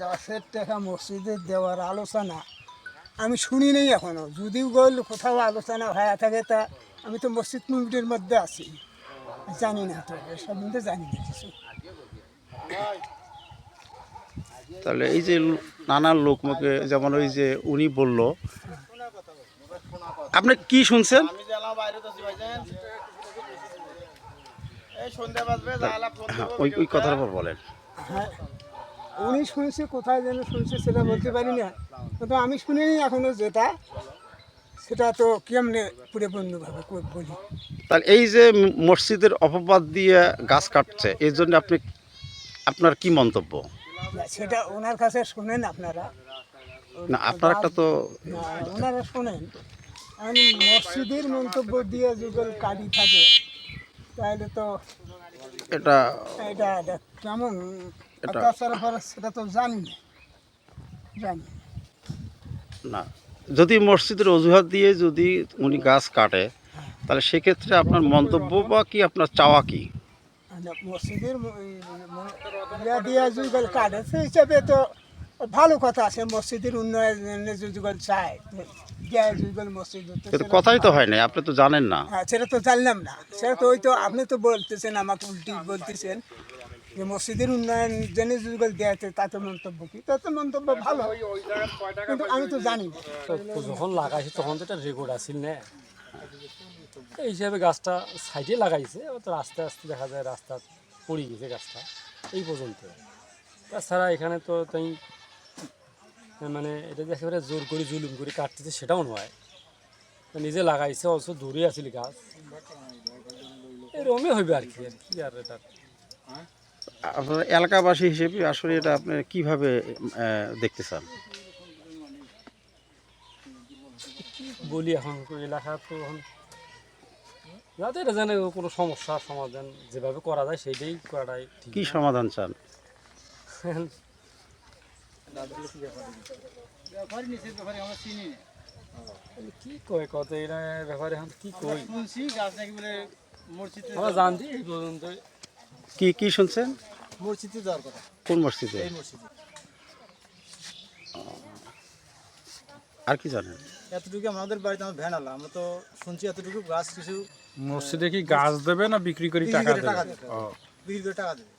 গাছের টাকা মসজিদে দেওয়ার আলোচনা আমি শুনি নেই এখনও। যদিও গল কোথাও আলোচনা হয়ে থাকে তা আমি তো মসজিদ মুভিটির মধ্যে আছি। জানি না তো এ সম্বন্ধে জানি না কিছু। তাহলে এই যে নানান লোকমুখে যেমন ওই যে উনি বলল আপনি কি শুনছেন আমি গেলাম বাইরে তো ভাইজান এই সন্ধ্যা বাজবে জালা ফোন হ্যাঁ দেবো ওই ওই কথার পর বলেন। হ্যাঁ উনি শুনছে কোথায় যেন শুনছে সেটা বলতে পারি না কিন্তু আমি শুনিনি এখনও যেটা। সেটা তো কেমনে পরিপূর্ণভাবে বলি? তাহলে এই যে মসজিদের অপবাদ দিয়ে গাছ কাটছে এই জন্য আপনি আপনার কি মন্তব্য? সেটা ওনার কাছে শোনেন আপনারা। না আপনার একটা তো ওনারা শোনেন। আমি মসজিদের মন্তব্য দিয়ে যুগল কাটি থাকে তাহলে তো এটা এটা কেমন? অত্যাচার করে সেটা তো জানি না। জানি না। যদি মসজিদের অজুহাত দিয়ে যদি উনি গাছ কাটে তাহলে সেক্ষেত্রে আপনার মন্তব্য বা কি আপনার চাওয়া কি? মসজিদের ম- এই ম- দিয়া যুগল কাটে সেই হিসাবে তো ভালো কথা আছে মসজিদের উন্নয়নে যে যুগল চায় কিন্তু কথাই তো হয় না আপনি তো জানেন না। হ্যাঁ সেটা তো জানলাম না। সেটা তো ওই তো আপনি তো বলতেছেন আমাকে উল্টি বলতেছেন যে মসজিদের উন্নয়ন জেনে যুগল দেওয়াতে তাতে মন্তব্য কি? তাতে মন্তব্য ভালো। কিন্তু আমি তো জানি না। তো যখন লাগাইছে তখন তো এটা রেকর্ড আসিল না। এই হিসাবে গাছটা সাইডে লাগাইছে তো আস্তে আস্তে দেখা যায় রাস্তা পড়ে গেছে গাছটা এই পর্যন্ত। তাছাড়া এখানে তো তাই মানে এটা যে একেবারে জোর করে জুলুম করে কাটতেছে সেটাও নয়। নিজে লাগাইছে অবশ্য দূরে আসিল গাছ এরকমই হইবে আর কি আর কি আর এটা। আপনার এলাকাবাসী হিসেবে আসলে এটা আপনি কীভাবে দেখতে চান? বলি এখন এলাকা তো এখন যাতে এটা জানে কোনো সমস্যা সমাধান যেভাবে করা যায় সেইটাই করাটাই কি সমাধান চান? ব্যাপারই নিচের ব্যাপারে আমরা চিনি না কি কয় কত এরা ব্যাপারে এখন কি কই? শুনছি গাছ নাকি বলে মসজিদে আমরা জানছি এই পর্যন্ত। কি কি শুনছেন? মসজিদে যাওয়ার কথা। কোন মসজিদে? এই মসজিদে। আর কি জানেন? এতটুকু আমাদের বাড়িতে আমার ভ্যান আলা। আমরা তো শুনছি এতটুকু গাছ কিছু মসজিদে কি গাছ দেবে না বিক্রি করে টাকা দেবে? বিক্রি করে টাকা দেবে।